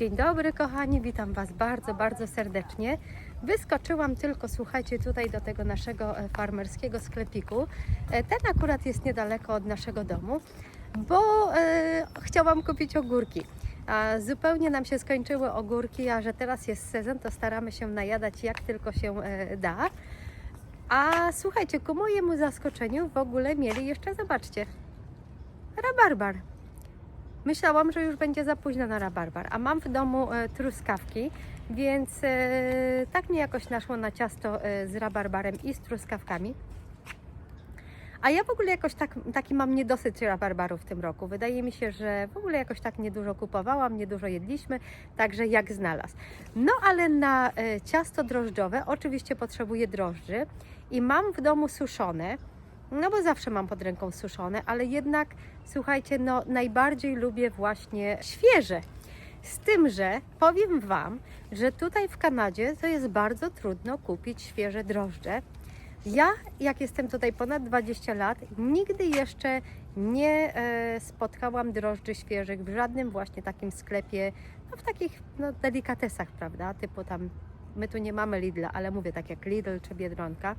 Dzień dobry kochani, witam Was bardzo, bardzo serdecznie. Wyskoczyłam tylko, słuchajcie, tutaj do tego naszego e, farmerskiego sklepiku. E, Ten akurat jest niedaleko od naszego domu, bo e, chciałam kupić ogórki. A zupełnie nam się skończyły ogórki, a że teraz jest sezon, to staramy się najadać jak tylko się e, da. A słuchajcie, ku mojemu zaskoczeniu w ogóle mieli jeszcze, zobaczcie, rabarbar. Myślałam, że już będzie za późno na rabarbar, a mam w domu e, truskawki, więc e, tak mi jakoś naszło na ciasto e, z rabarbarem i z truskawkami. A ja w ogóle jakoś tak, taki mam niedosyt rabarbaru w tym roku. Wydaje mi się, że w ogóle jakoś tak niedużo kupowałam, niedużo jedliśmy, także jak znalazł. No ale na ciasto drożdżowe oczywiście potrzebuję drożdży i mam w domu suszone. No bo zawsze mam pod ręką suszone, ale jednak słuchajcie, no najbardziej lubię właśnie świeże. Z tym, że powiem Wam, że tutaj w Kanadzie to jest bardzo trudno kupić świeże drożdże. Ja, jak jestem tutaj ponad 20 lat, nigdy jeszcze nie e, spotkałam drożdży świeżych w żadnym właśnie takim sklepie, no w takich no, delikatesach, prawda? Typu tam, my tu nie mamy Lidla, ale mówię tak jak Lidl czy Biedronka.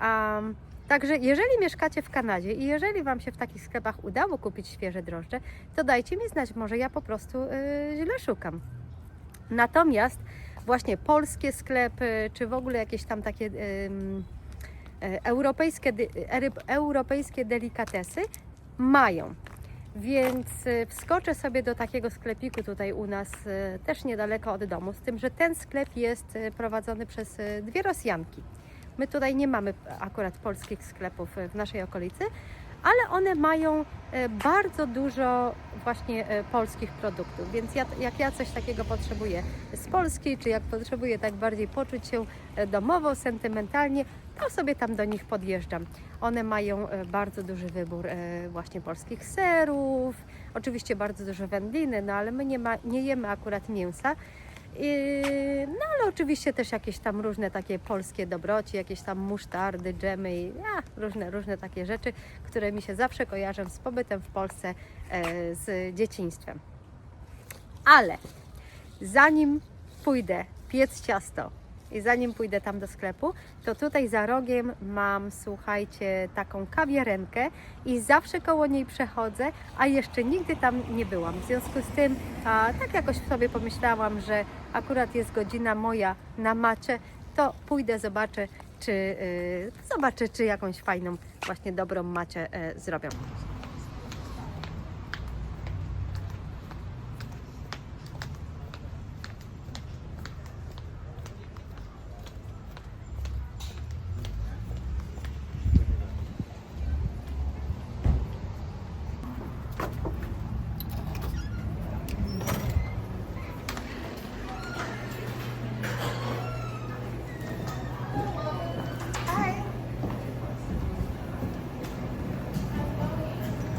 Um, Także jeżeli mieszkacie w Kanadzie i jeżeli Wam się w takich sklepach udało kupić świeże drożdże, to dajcie mi znać, może ja po prostu yy, źle szukam. Natomiast właśnie polskie sklepy, czy w ogóle jakieś tam takie ym, e, europejskie, ery- europejskie delikatesy mają. Więc y, wskoczę sobie do takiego sklepiku tutaj u nas, y, też niedaleko od domu, z tym, że ten sklep jest y, prowadzony przez dwie Rosjanki. My tutaj nie mamy akurat polskich sklepów e, w naszej okolicy, ale one mają e, bardzo dużo właśnie e, polskich produktów. Więc ja, jak ja coś takiego potrzebuję z Polski, czy jak potrzebuję tak bardziej poczuć się domowo, sentymentalnie, to sobie tam do nich podjeżdżam. One mają bardzo duży wybór właśnie polskich serów, oczywiście bardzo dużo wędliny, no ale my nie, ma, nie jemy akurat mięsa. No ale oczywiście też jakieś tam różne takie polskie dobroci, jakieś tam musztardy, dżemy i a, różne, różne takie rzeczy, które mi się zawsze kojarzą z pobytem w Polsce, e, z dzieciństwem. Ale zanim pójdę piec ciasto i zanim pójdę tam do sklepu, to tutaj za rogiem mam, słuchajcie, taką kawiarenkę i zawsze koło niej przechodzę, a jeszcze nigdy tam nie byłam. W związku z tym, a, tak jakoś sobie pomyślałam, że akurat jest godzina moja na macie, to pójdę, zobaczę, czy, y, zobaczę, czy jakąś fajną, właśnie dobrą macie y, zrobią.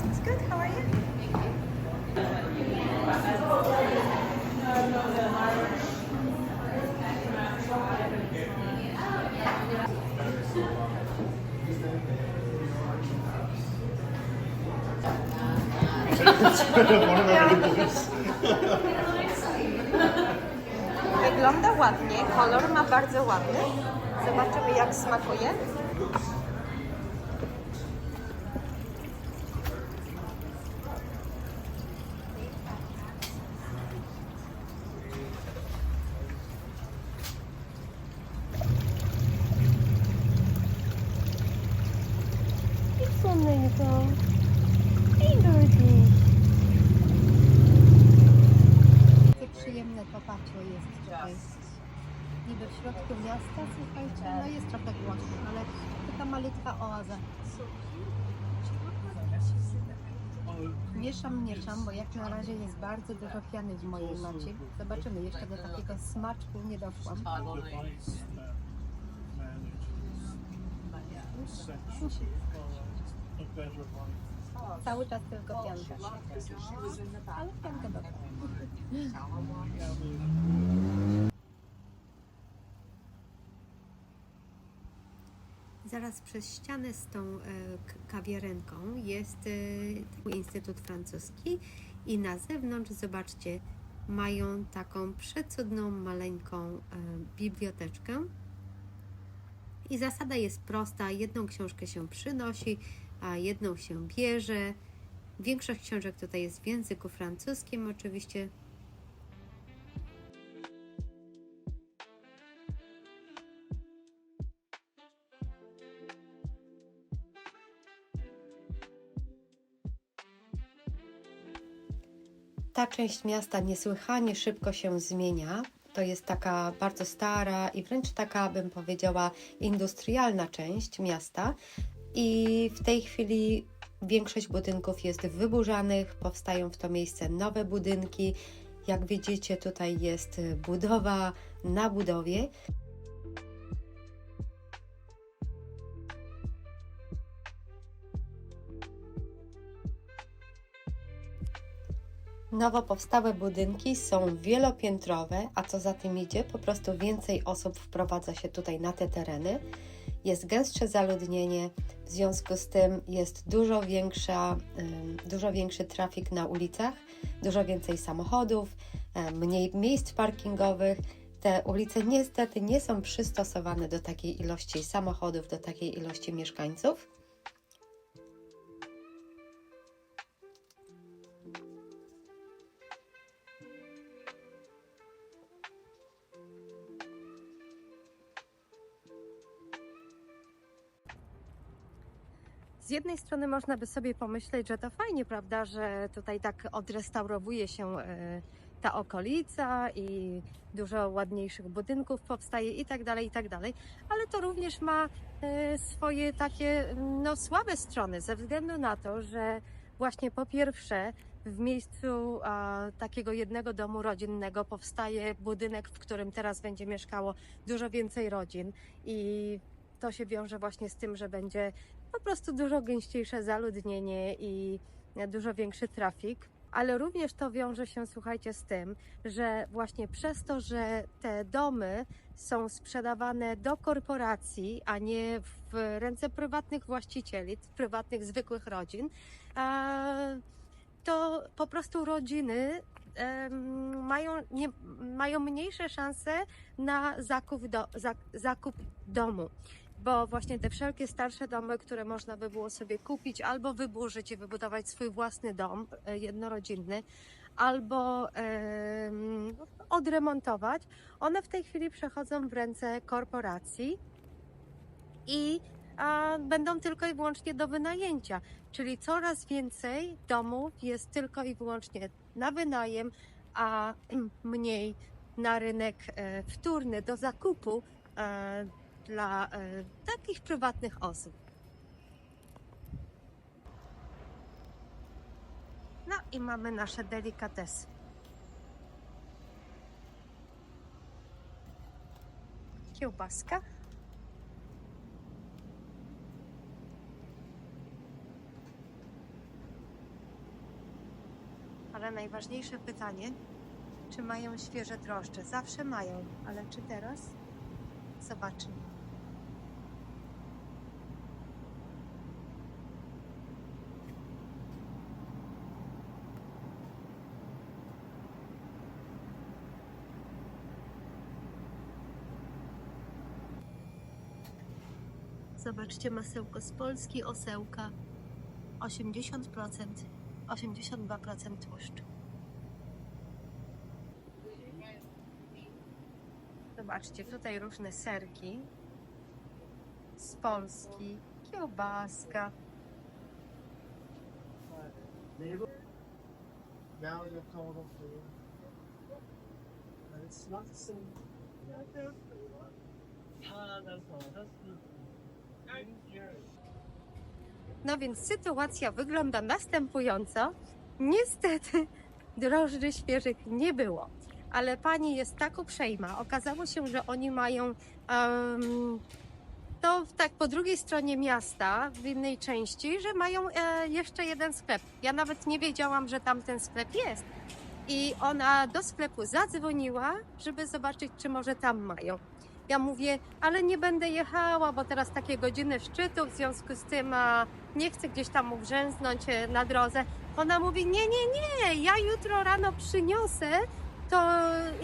It's good. How are you? Wygląda ładnie, kolor ma bardzo ładny. Zobaczymy jak smakuje. It's so little. Hey, Dorothy. Jakie przyjemne popatrzcie jest tutaj. Niby w środku miasta, słuchajcie, no jest trochę głośno, ale taka malutka oaza. Mieszam, mieszam, bo jak na razie jest bardzo dużo piany w mojej macie. Zobaczymy, jeszcze do takiego smaczku nie doszłam. Cały czas tylko pianka. Ale pianka dobra. Zaraz przez ścianę z tą e, kawiarenką jest e, Instytut Francuski i na zewnątrz zobaczcie mają taką przecudną, maleńką e, biblioteczkę. I zasada jest prosta: jedną książkę się przynosi, a jedną się bierze. Większość książek tutaj jest w języku francuskim, oczywiście. Ta część miasta niesłychanie szybko się zmienia. To jest taka bardzo stara i wręcz taka, bym powiedziała, industrialna część miasta. I w tej chwili większość budynków jest wyburzanych, powstają w to miejsce nowe budynki. Jak widzicie, tutaj jest budowa na budowie. Nowo powstałe budynki są wielopiętrowe, a co za tym idzie, po prostu więcej osób wprowadza się tutaj na te tereny. Jest gęstsze zaludnienie, w związku z tym jest dużo, większa, dużo większy trafik na ulicach, dużo więcej samochodów, mniej miejsc parkingowych. Te ulice niestety nie są przystosowane do takiej ilości samochodów, do takiej ilości mieszkańców. Z jednej strony można by sobie pomyśleć, że to fajnie, prawda, że tutaj tak odrestaurowuje się e, ta okolica i dużo ładniejszych budynków powstaje i tak dalej, i tak dalej, ale to również ma e, swoje takie no, słabe strony ze względu na to, że właśnie po pierwsze w miejscu a, takiego jednego domu rodzinnego powstaje budynek, w którym teraz będzie mieszkało dużo więcej rodzin i to się wiąże właśnie z tym, że będzie po prostu dużo gęściejsze zaludnienie i dużo większy trafik. Ale również to wiąże się, słuchajcie, z tym, że właśnie przez to, że te domy są sprzedawane do korporacji, a nie w ręce prywatnych właścicieli, prywatnych, zwykłych rodzin, to po prostu rodziny mają, nie, mają mniejsze szanse na zakup, do, za, zakup domu bo właśnie te wszelkie starsze domy, które można by było sobie kupić albo wyburzyć i wybudować swój własny dom e, jednorodzinny, albo em, odremontować, one w tej chwili przechodzą w ręce korporacji i a, będą tylko i wyłącznie do wynajęcia. Czyli coraz więcej domów jest tylko i wyłącznie na wynajem, a mniej na rynek e, wtórny do zakupu e, dla e, takich prywatnych osób. No i mamy nasze delikatesy. Kiełbaska. Ale najważniejsze pytanie, czy mają świeże drożdże? Zawsze mają, ale czy teraz? Zobaczymy. Zobaczcie masełko z Polski, osełka 80%, 82% tłuszczu. Zobaczcie, tutaj różne serki z Polski, kiełbaska. Now you're told them to. And it's not the same. That's all. That's. No więc sytuacja wygląda następująco. Niestety drożdży świeżych nie było, ale pani jest tak uprzejma. Okazało się, że oni mają em, to tak po drugiej stronie miasta, w innej części, że mają e, jeszcze jeden sklep. Ja nawet nie wiedziałam, że tam ten sklep jest. I ona do sklepu zadzwoniła, żeby zobaczyć, czy może tam mają. Ja mówię, ale nie będę jechała, bo teraz takie godziny szczytu, w związku z tym a, nie chcę gdzieś tam ugrzęznąć e, na drodze. Ona mówi, nie, nie, nie, ja jutro rano przyniosę to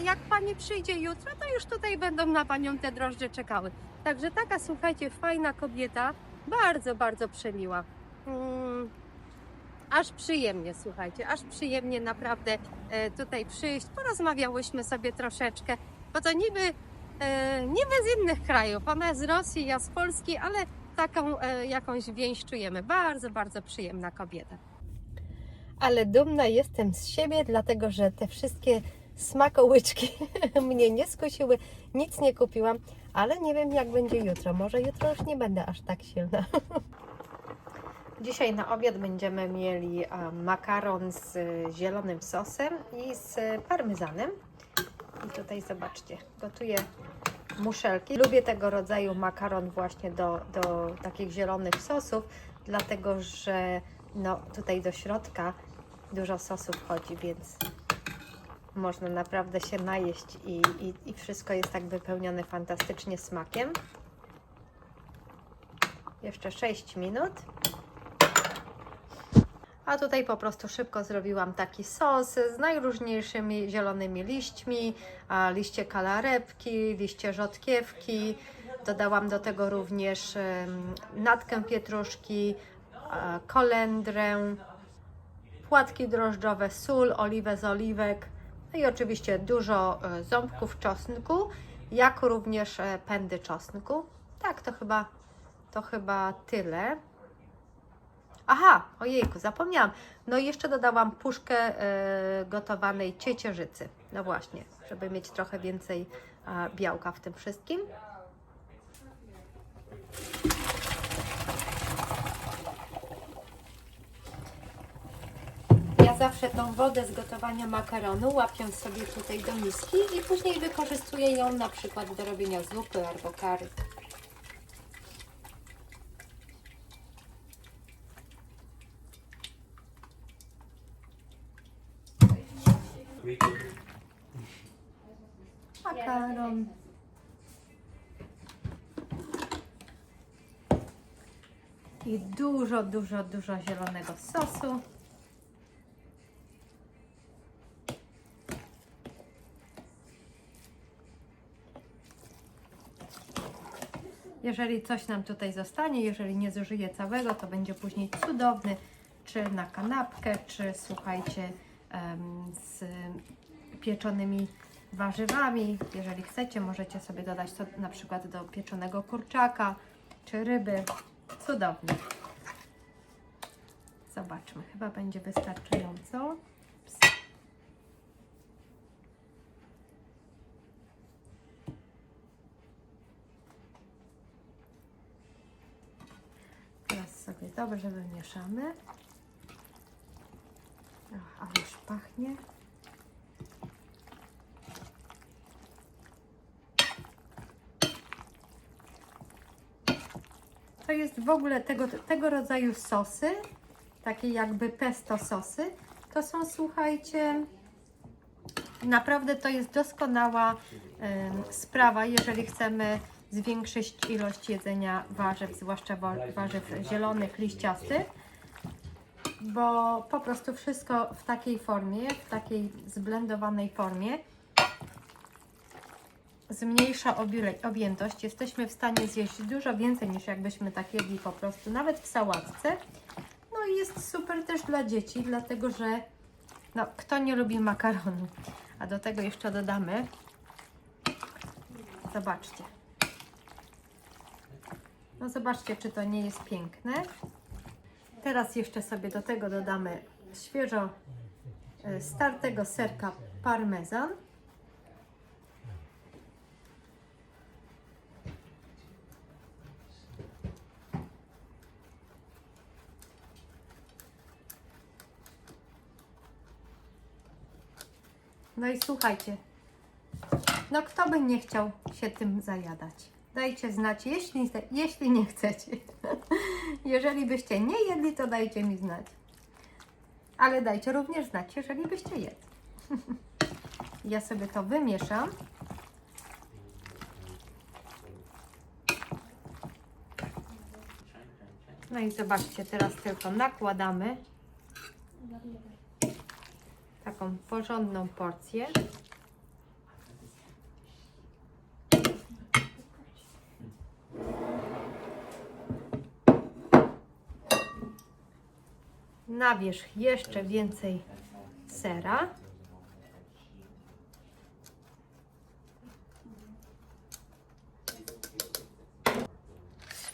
jak Pani przyjdzie jutro, to już tutaj będą na Panią te drożdże czekały. Także taka, słuchajcie, fajna kobieta, bardzo, bardzo przemiła. Mm, aż przyjemnie, słuchajcie, aż przyjemnie naprawdę e, tutaj przyjść. Porozmawiałyśmy sobie troszeczkę, bo to niby, niby z innych krajów. Ona z Rosji, ja z Polski, ale taką e, jakąś więź czujemy. Bardzo, bardzo przyjemna kobieta. Ale dumna jestem z siebie, dlatego że te wszystkie smakołyczki mnie nie skusiły, nic nie kupiłam, ale nie wiem jak będzie jutro. Może jutro już nie będę aż tak silna. Dzisiaj na obiad będziemy mieli makaron z y, zielonym sosem i z parmezanem. I tutaj zobaczcie, gotuję muszelki. Lubię tego rodzaju makaron właśnie do, do takich zielonych sosów, dlatego że no, tutaj do środka dużo sosu wchodzi, więc można naprawdę się najeść i, i, i wszystko jest tak wypełnione fantastycznie smakiem. Jeszcze 6 minut. A tutaj po prostu szybko zrobiłam taki sos z najróżniejszymi zielonymi liśćmi, liście kalarepki, liście rzodkiewki. Dodałam do tego również natkę pietruszki, kolendrę, płatki drożdżowe, sól, oliwę z oliwek, no i oczywiście dużo e, ząbków czosnku, jak również e, pędy czosnku. Tak, to chyba, to chyba tyle. Aha, ojejku, zapomniałam. No i jeszcze dodałam puszkę e, gotowanej ciecierzycy. No właśnie, żeby mieć trochę więcej e, białka w tym wszystkim. Ja zawsze tą wodę z gotowania makaronu łapię sobie tutaj do miski i później wykorzystuję ją na przykład do robienia zupy albo kary. Makaron. I dużo, dużo, dużo zielonego sosu. Jeżeli coś nam tutaj zostanie, jeżeli nie zużyję całego, to będzie później cudowny, czy na kanapkę, czy słuchajcie, z pieczonymi warzywami. Jeżeli chcecie, możecie sobie dodać to na przykład do pieczonego kurczaka, czy ryby. Cudownie. Zobaczmy, chyba będzie wystarczająco. Ps. Teraz sobie dobrze wymieszamy. Ach, ale już pachnie. To jest w ogóle tego, tego rodzaju sosy, takie jakby pesto sosy. To są, słuchajcie, naprawdę to jest doskonała sprawa, jeżeli chcemy zwiększyć ilość jedzenia warzyw, zwłaszcza wa- warzyw zielonych, liściastych, bo po prostu wszystko w takiej formie, w takiej zblendowanej formie zmniejsza objętość. Jesteśmy w stanie zjeść dużo więcej niż jakbyśmy tak jedli po prostu, nawet w sałatce. Jest super też dla dzieci, dlatego że no, kto nie lubi makaronu? A do tego jeszcze dodamy. Zobaczcie. No zobaczcie, czy to nie jest piękne. Teraz jeszcze sobie do tego dodamy świeżo e, startego serka parmezan. No i słuchajcie, no kto by nie chciał się tym zajadać? Dajcie znać, jeśli, jeśli nie chcecie. Jeżeli byście nie jedli, to dajcie mi znać. Ale dajcie również znać, jeżeli byście jedli. Ja sobie to wymieszam. No i zobaczcie, teraz tylko nakładamy taką porządną porcję. Na wierzch jeszcze więcej sera.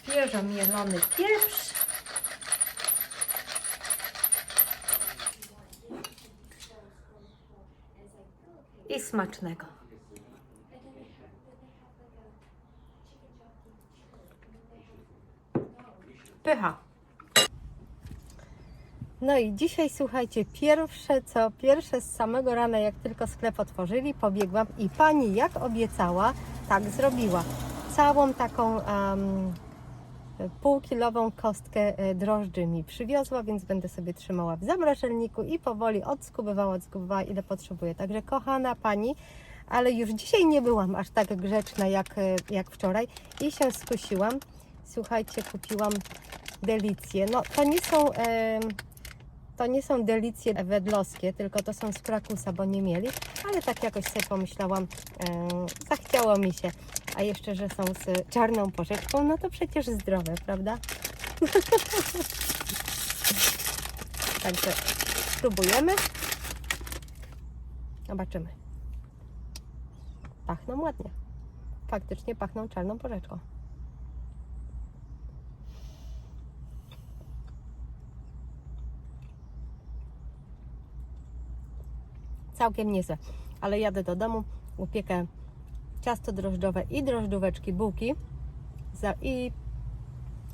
Świeżo mielony pieprz. Smacznego. Pycha. No i dzisiaj słuchajcie, pierwsze co, pierwsze z samego rana, jak tylko sklep otworzyli, pobiegłam i pani jak obiecała, tak zrobiła. Całą taką um, półkilową kostkę e, drożdży mi przywiozła, więc będę sobie trzymała w zamrażalniku i powoli odskubywała, odskubywała ile potrzebuję. Także kochana pani, ale już dzisiaj nie byłam aż tak grzeczna jak, e, jak wczoraj i się skusiłam. Słuchajcie, kupiłam delicje. No to nie są... em, to nie są delicje wedlowskie, tylko to są z Krakusa, bo nie mieli, ale tak jakoś sobie pomyślałam, e, zachciało mi się. A jeszcze, że są z czarną porzeczką, no to przecież zdrowe, prawda? Także spróbujemy. Zobaczymy. Pachną ładnie. Faktycznie pachną czarną porzeczką. całkiem niezłe. Ale jadę do domu, upiekę ciasto drożdżowe i drożdżóweczki, bułki za, i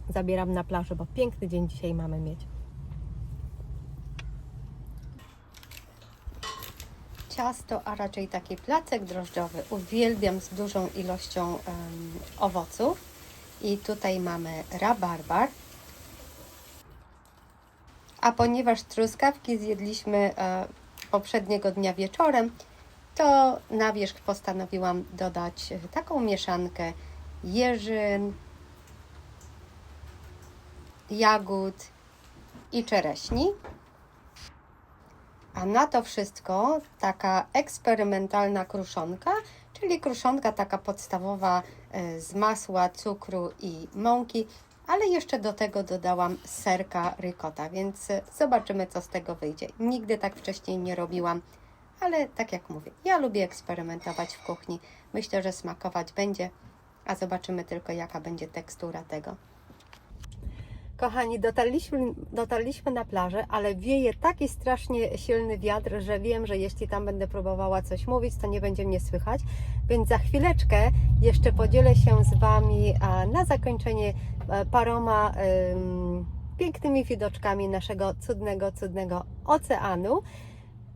zabieram na plażę, bo piękny dzień dzisiaj mamy mieć. Ciasto, a raczej taki placek drożdżowy uwielbiam z dużą ilością em, owoców. I tutaj mamy rabarbar. A ponieważ truskawki zjedliśmy e, poprzedniego dnia wieczorem, to na wierzch postanowiłam dodać taką mieszankę jeżyn, jagód i czereśni. A na to wszystko taka eksperymentalna kruszonka, czyli kruszonka taka podstawowa e, z masła, cukru i mąki, ale jeszcze do tego dodałam serka ricota, więc zobaczymy co z tego wyjdzie. Nigdy tak wcześniej nie robiłam, ale tak jak mówię, ja lubię eksperymentować w kuchni. Myślę, że smakować będzie, a zobaczymy tylko jaka będzie tekstura tego. Kochani, dotarliśmy, dotarliśmy na plażę, ale wieje taki strasznie silny wiatr, że wiem, że jeśli tam będę próbowała coś mówić, to nie będzie mnie słychać. Więc za chwileczkę jeszcze podzielę się z Wami na zakończenie e, paroma pięknymi widoczkami naszego cudnego, cudnego oceanu.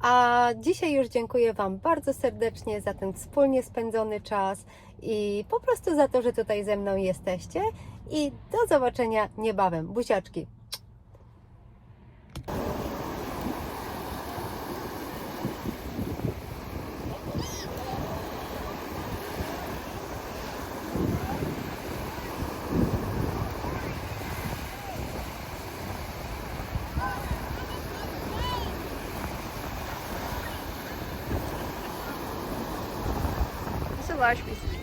A dzisiaj już dziękuję Wam bardzo serdecznie za ten wspólnie spędzony czas i po prostu za to, że tutaj ze mną jesteście. I do zobaczenia niebawem. Buziaczki. ulaşmışsınız.